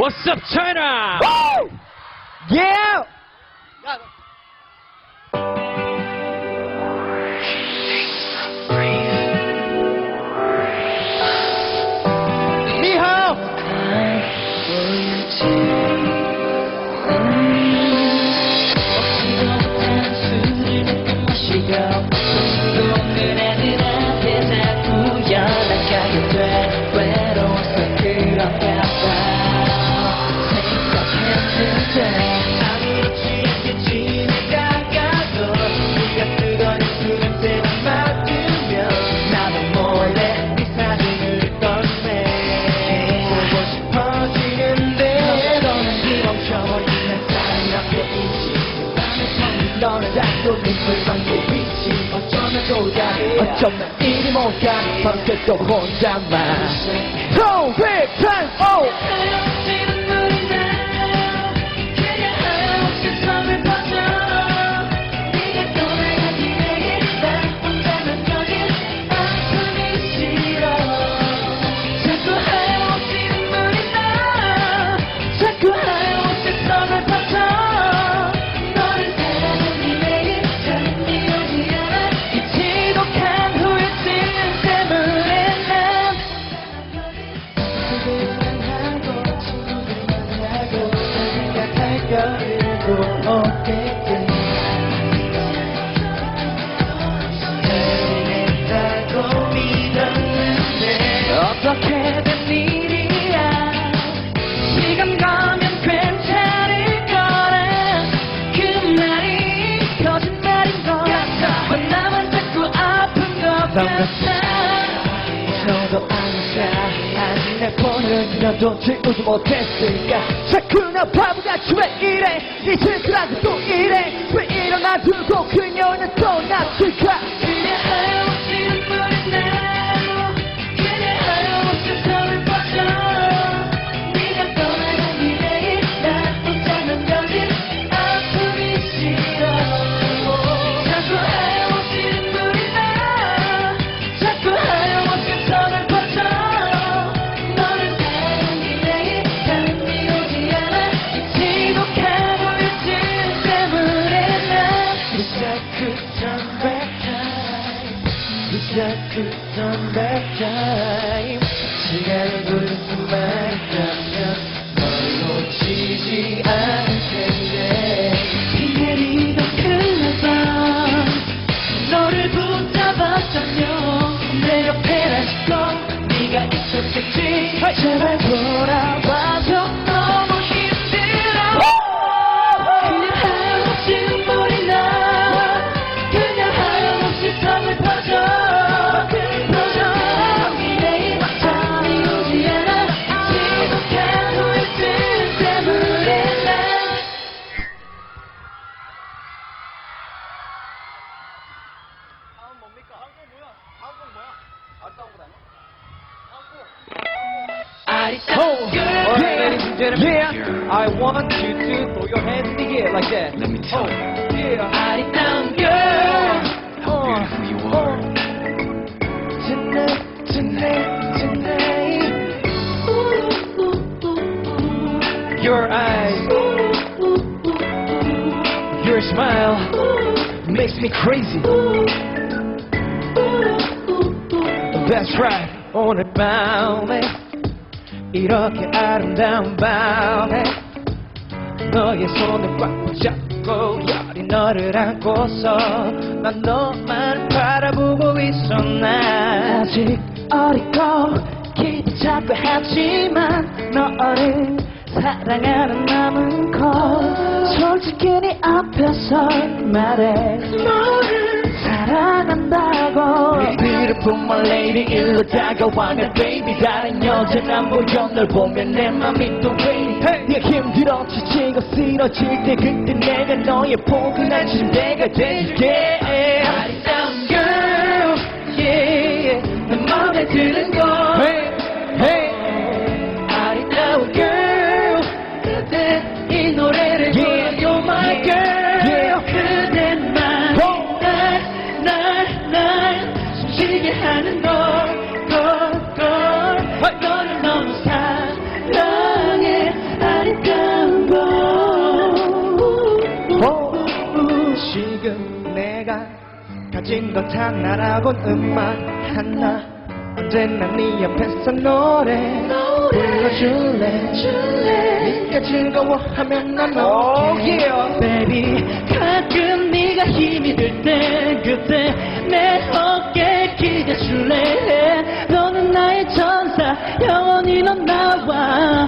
What's up, China? Yeah! 어쩌면 이리 못가? 밤새 또 혼자만 것 같아 너도 아니까 내 폰을 들여도 지우지 못했을까. 자꾸 나 바보같이 왜 이래? 이틀 그라고 또 이래? 왜 일어나 두고 그녀는 또 납치가 me crazy. That's right. 오늘 밤에 이렇게 아름다운 밤에 너의 손을 꽉 잡고 여린 너를 안고서 난 너만 바라보고 있었나 아직 어리고 기도 자꾸 하지만 너를 사랑하는 마음은 커. 솔직히 네 앞에서 말해. 너를 사랑한다고. Beautiful my lady 일로 다가와 내 baby. 다른 여자는 안 보여 널 보면 내 맘이 또왜 네가 힘들어 지치고 쓰러질 때 그때 내가 너의 포근한 침대가 돼줄게. 아리따운 girl yeah. 내 맘에 드는 hey. 잊은 것 하나라곤 음악 하나. 언제나 네 옆에서 노래 불러줄래? 네가 즐거워하면 난 오케이 Baby 가끔 네가 힘이 들 때 그때 내 어깨 기대줄래? 너는 나의 천사 영원히 넌 나와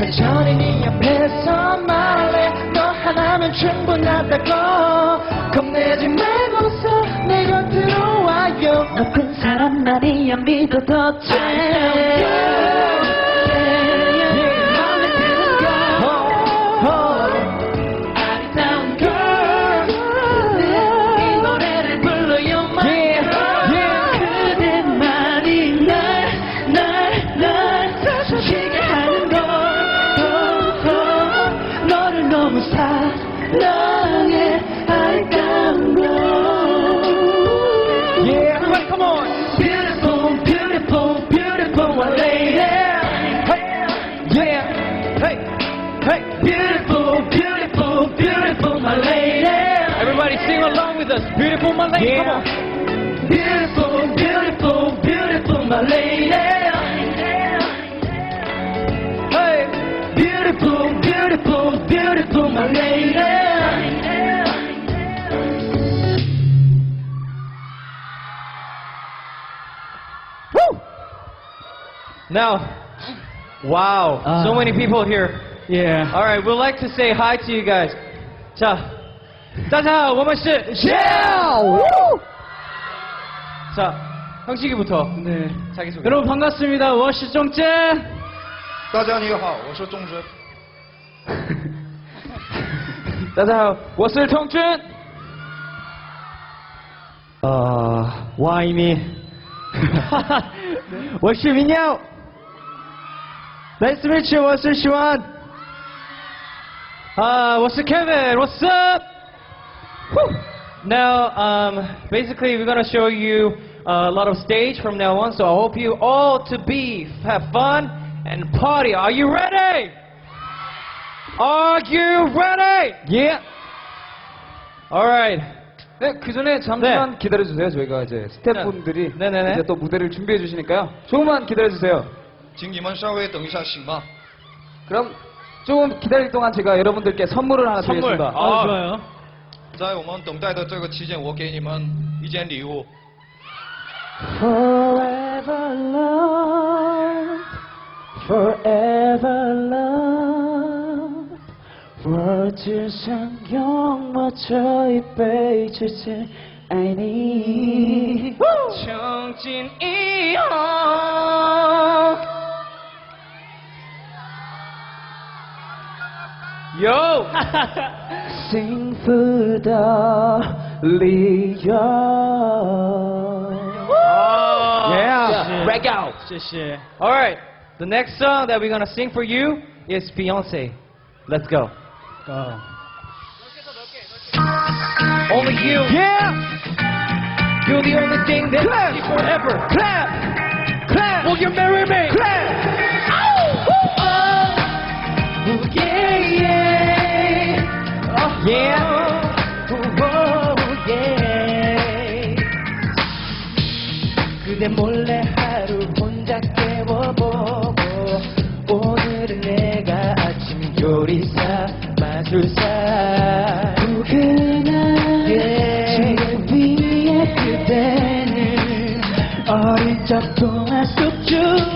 천천히 네 옆에서 말해. 너 하나면 충분하다고. 겁내지 말고서 내 곁으로 와요. 나쁜 사람만이야 믿어도 돼 Beautiful, my lady. Come on. Beautiful, beautiful, beautiful my lady Hey, Beautiful, beautiful, beautiful my lady Now, wow, Ah. so many people here. Yeah All right, we'd like to say hi to you guys. 자, 大家好,我们是 자, 형식이부터 네. 자기소개. 여러분 반갑습니다 我是钟真大家你好，我是仲真。大家好,我是童军.呃，我爱你，我是明耀，Nice to meet you，我是徐安。 Uh, what's up, Kevin? What's up? Whew. Now, um, basically, we're gonna show you a lot of stage from now on. So I hope you all to be have fun and party. Are you ready? Are you ready? Yeah. All right. 네, 그 전에 잠시만 네. 기다려주세요. 저희가 이제 스태프분들이 네, 네, 네. 이제 또 무대를 준비해 주시니까요. 조금만 기다려주세요. 请你们稍微等一下，行吗？ 그럼 조금 기다릴 동안 제가 여러분들께 선물을 하나 선물. 드리겠습니다. 아, 좋아요 在我们等待的这个期间，我给你们一件礼物。Forever love, forever love，我只想用我这一辈子只爱你。从今以后。有，幸福的理由。 Yeah, break out. 谢谢。 All right, the next song that we're gonna sing for you is Beyonce. Let's go. Only you. Yeah. You're the only thing that lasts me forever. Clap. Clap. Will you marry me? Clap. 어릴 적 동화 속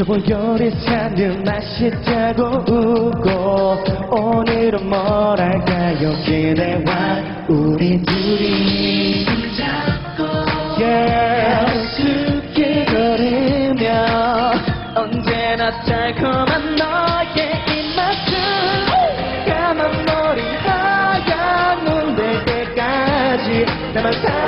초보요리 사는 맛있다고 웃고 오늘은 뭘 할까요 기대와 우리 둘이 손잡고 yeah. 쉽게 걸으며 언제나 달콤한 너의 입맛은 까만 머리 하얀 눈 될 때까지 나만 사